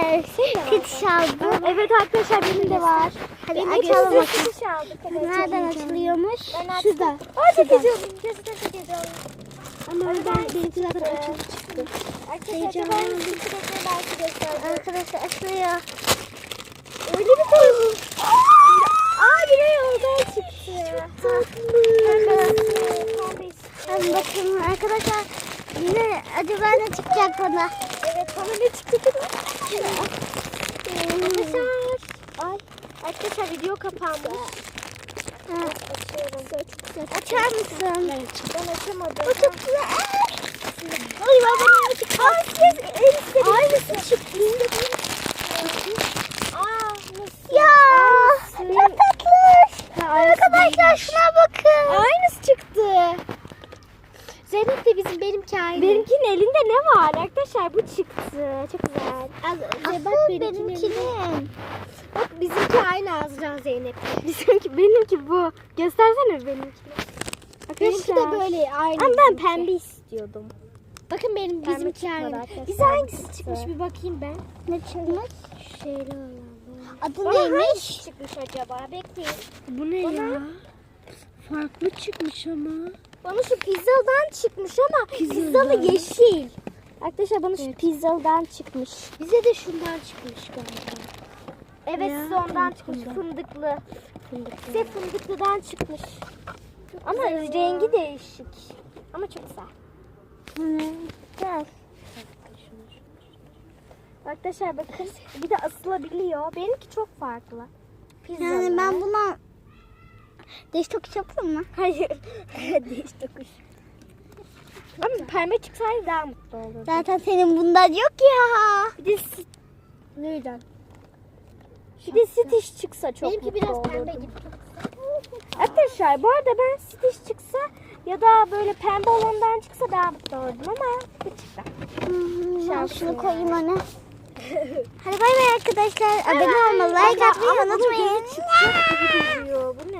Süt aldım. Evet arkadaşlar benim de var. Hadi Benim açalım bakalım. süt aldık. Nereden çok açılıyormuş? Şurada. Çok heyecanlıyım. Gerçekten çok heyecanlıyım. Ama ben benimki zaten açıldı çıktı. Arkadaşlar açılıyor. Öyle bir koymuş. Aa yine yoldan çıktı. Arkadaşlar. Hadi bakın arkadaşlar. Yine acaba ne çıkacak bana? Evet bana ne çıktı kızım? Arkadaşlar. Ay. Arkadaşlar video kapanmış. Açar mısın? Ben açamadım. Bu çok güzel. Oy baba ne çıktı? Aa siz en istediğim Aynısı çıktı. Aa nasıl? Ya Aynısı. çok tatlı. Ha, aynısı Arkadaşlar değilmiş. şuna bakın. Aynısı çıktı. Bizim benimki aynı. Benimkinin elinde ne var arkadaşlar? Bu çıktı. Çok güzel. Asıl bak benimkinin. Bak bizimki aynı Azra Zeynep. Bizimki benimki bu. Göstersene benimki. Benimki de böyle aynı. Ama ben pembe istiyordum. Bakın benim Pembe bizimki aynı. Bize hangisi çıkmış bir bakayım ben. Ne çıkmış? Şeyli olan. Adı Bana neymiş? hangisi çıkmış acaba? Bekleyin. Bu ne Bana- ya? Farklı çıkmış ama. Bana şu pizzadan çıkmış ama pizzalı yeşil. Arkadaşlar bana şu pizzalıdan çıkmış. Bize de şundan çıkmış galiba. Evet Ya, size ondan çıkmış fındıklı. fındıklı. Size fındıklıdan çıkmış. Ama rengi değişik. Ama çok güzel. Gel. Arkadaşlar bakın bir de asılabiliyor. Benimki çok farklı. Pizzalı. Yani ben buna Değiş tokuş yapayım mı? Hayır. Değiş tokuş. Ama pembe çıksaydı daha mutlu olurdum. Zaten senin bundan yok ya. Bir de sit, Neyden? bir de Stitch çıksa çok Benimki mutlu biraz olurdum. pembe gibi. Arkadaşlar bu arada ben Stitch çıksa ya da böyle pembe olandan çıksa daha mutlu olurdum ama bu çıktı. Hmm, Ben şunu koyayım öne. Hadi bay bay arkadaşlar. Abone olmayı, like atmayı unutmayın. çıkacak gibi duruyor. Bu ne?